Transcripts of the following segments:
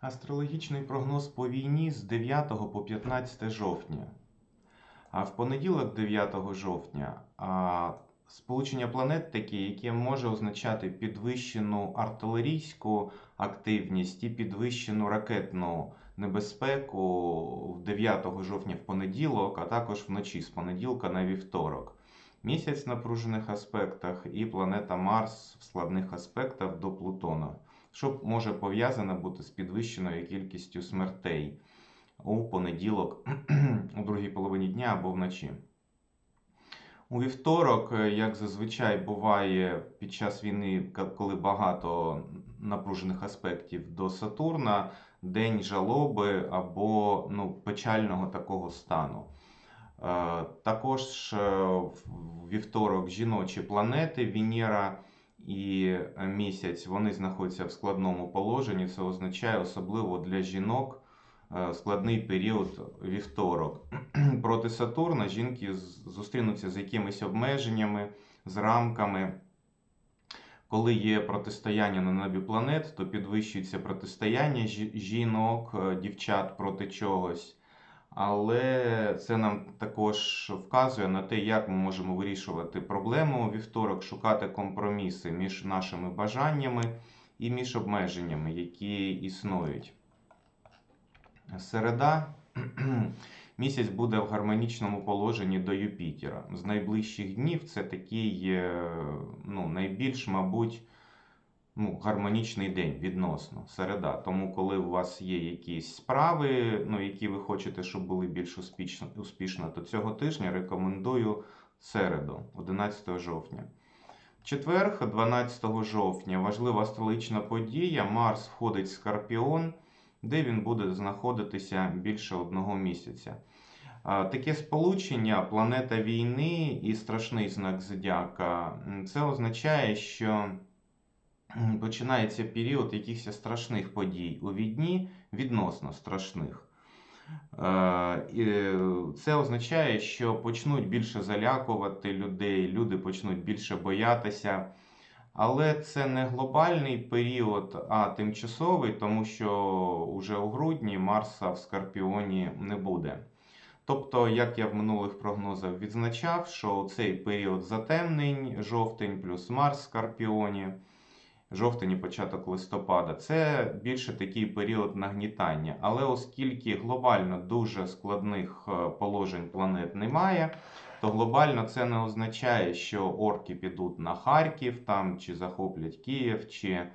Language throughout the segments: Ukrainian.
Астрологічний прогноз по війні з 9 по 15 жовтня. А в понеділок, 9 жовтня, а, сполучення планет такі, яке може означати підвищену артилерійську активність і підвищену ракетну небезпеку 9 жовтня в понеділок, а також вночі з понеділка на вівторок. Місяць в напружених аспектах і планета Марс в складних аспектах до Плутона що може пов'язане бути з підвищеною кількістю смертей у понеділок, у другій половині дня або вночі. У вівторок, е, як зазвичай буває під час війни, коли багато напружених аспектів до Сатурна, день жалоби або ну, печального такого стану. Е, також е, в вівторок жіночі планети Венера і місяць вони знаходяться в складному положенні. Це означає особливо для жінок е, складний період вівторок. Проти Сатурна жінки зустрінуться з якимись обмеженнями, з рамками. Коли є протистояння на небі планет, то підвищується протистояння жінок, е, дівчат проти чогось. Але це нам також вказує на те, як ми можемо вирішувати проблему у вівторок, шукати компроміси між нашими бажаннями і між обмеженнями, які існують. Середа місяць буде в гармонічному положенні до Юпітера. З найближчих днів це такий ну, найбільш, мабуть, ну, гармонічний день відносно середа. Тому, коли у вас є якісь справи, ну, які ви хочете, щоб були більш успішно, успішно, то цього тижня рекомендую середу, 11 жовтня. Четверг, 12 жовтня, важлива астрологічна подія. Марс входить в Скорпіон, де він буде знаходитися більше одного місяця. Таке сполучення планета війни і страшний знак зодіака, це означає, що починається період якихось страшних подій у відні, відносно страшних. Е, це означає, що почнуть більше залякувати людей, люди почнуть більше боятися. Але це не глобальний період, а тимчасовий, тому що вже у грудні Марса в Скорпіоні не буде. Тобто, як я в минулих прогнозах відзначав, що цей період затемнень, жовтень плюс Марс в Скорпіоні жовтень і початок листопада. Це більше такий період нагнітання. Але оскільки глобально дуже складних е, положень планет немає, то глобально це не означає, що орки підуть на Харків там, чи захоплять Київ, чи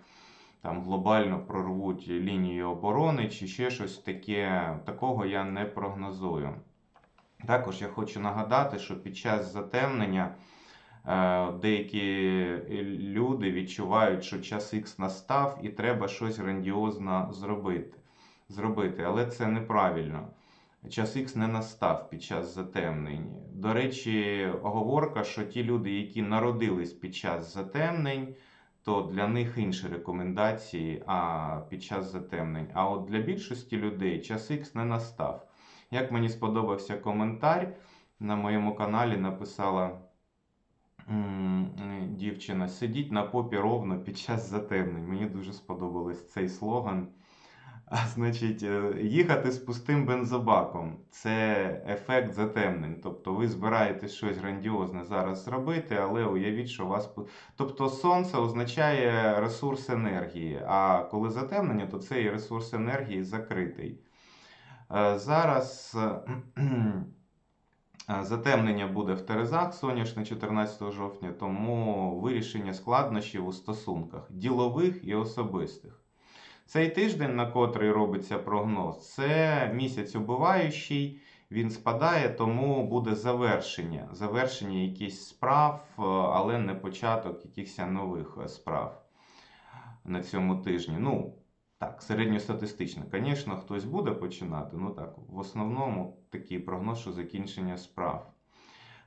там глобально прорвуть лінію оборони, чи ще щось таке. Такого я не прогнозую. Також я хочу нагадати, що під час затемнення. Е, деякі люди відчувають, що час Х настав і треба щось грандіозно зробити. зробити. Але це неправильно. Час Х не настав під час затемнень. До речі, оговорка, що ті люди, які народились під час затемнень, то для них інші рекомендації а під час затемнень. А от для більшості людей час Х не настав. Як мені сподобався коментар, на моєму каналі написала дівчина сидіть на попі ровно під час затемнень. Мені дуже сподобався цей слоган. А, Значить, е, їхати з пустим бензобаком це ефект затемнень. Тобто ви збираєте щось грандіозне зараз зробити, але уявіть, що у вас. Тобто сонце означає ресурс енергії. А коли затемнення, то цей ресурс енергії закритий. Е, зараз. Затемнення буде в Терезах сонячне 14 жовтня, тому вирішення складнощів у стосунках ділових і особистих. Цей тиждень, на котрий робиться прогноз, це місяць убиваючий, він спадає, тому буде завершення. Завершення якихось справ, але не початок якихось нових справ на цьому тижні. Ну, так, середньостатистично, звісно, хтось буде починати. Ну так, в основному такий прогноз, що закінчення справ.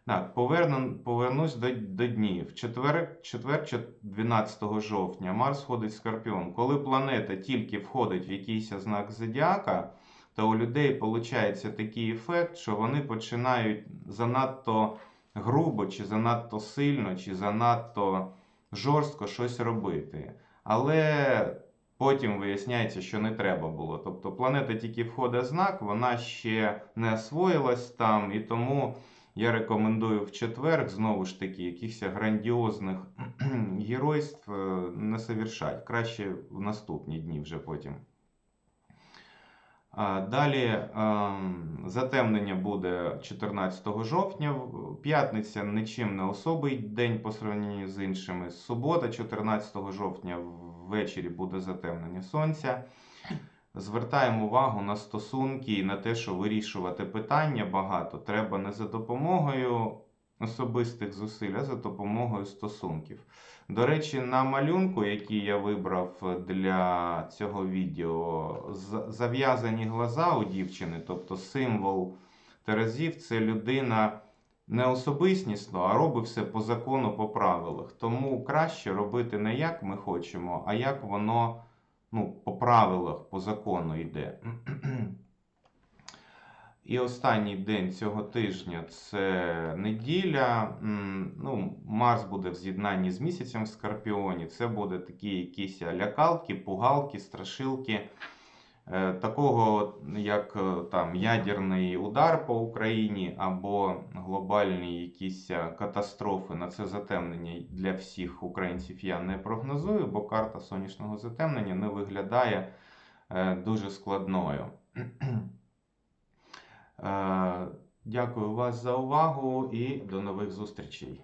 Так, поверну, повернусь до до днів. Четвер, четвер, 12 жовтня, Марс входить в Скорпіон. Коли планета тільки входить в якийсь знак зодіака, то у людей виходить такий ефект, що вони починають занадто грубо, чи занадто сильно, чи занадто жорстко щось робити. Але Потім виясняється, що не треба було. Тобто планета тільки входить знак, вона ще не освоїлась там, і тому я рекомендую в четвер, знову ж таки, якихось грандіозних геройств е, не совершать. Краще в наступні дні вже потім. Далі ем, затемнення буде 14 жовтня. П'ятниця нічим не особий день по сравненню з іншими. Субота, 14 жовтня, ввечері буде затемнення сонця. Звертаємо увагу на стосунки і на те, що вирішувати питання багато треба не за допомогою особистих зусиль, а за допомогою стосунків. До речі, на малюнку, який я вибрав для цього відео, зав'язані глаза у дівчини, тобто символ Терезів, це людина не особистісно, а робить все по закону, по правилах. Тому краще робити не як ми хочемо, а як воно ну, по правилах, по закону йде. І останній день цього тижня це неділя. Ну, Марс буде в з'єднанні з місяцем в Скорпіоні. Це буде такі якісь лякалки, пугалки, страшилки. Е, Такого, як е, там ядерний удар по Україні або глобальні якісь е, катастрофи на це затемнення для всіх українців я не прогнозую, бо карта сонячного затемнення не виглядає е, дуже складною. Е, Дякую вас за увагу і до нових зустрічей.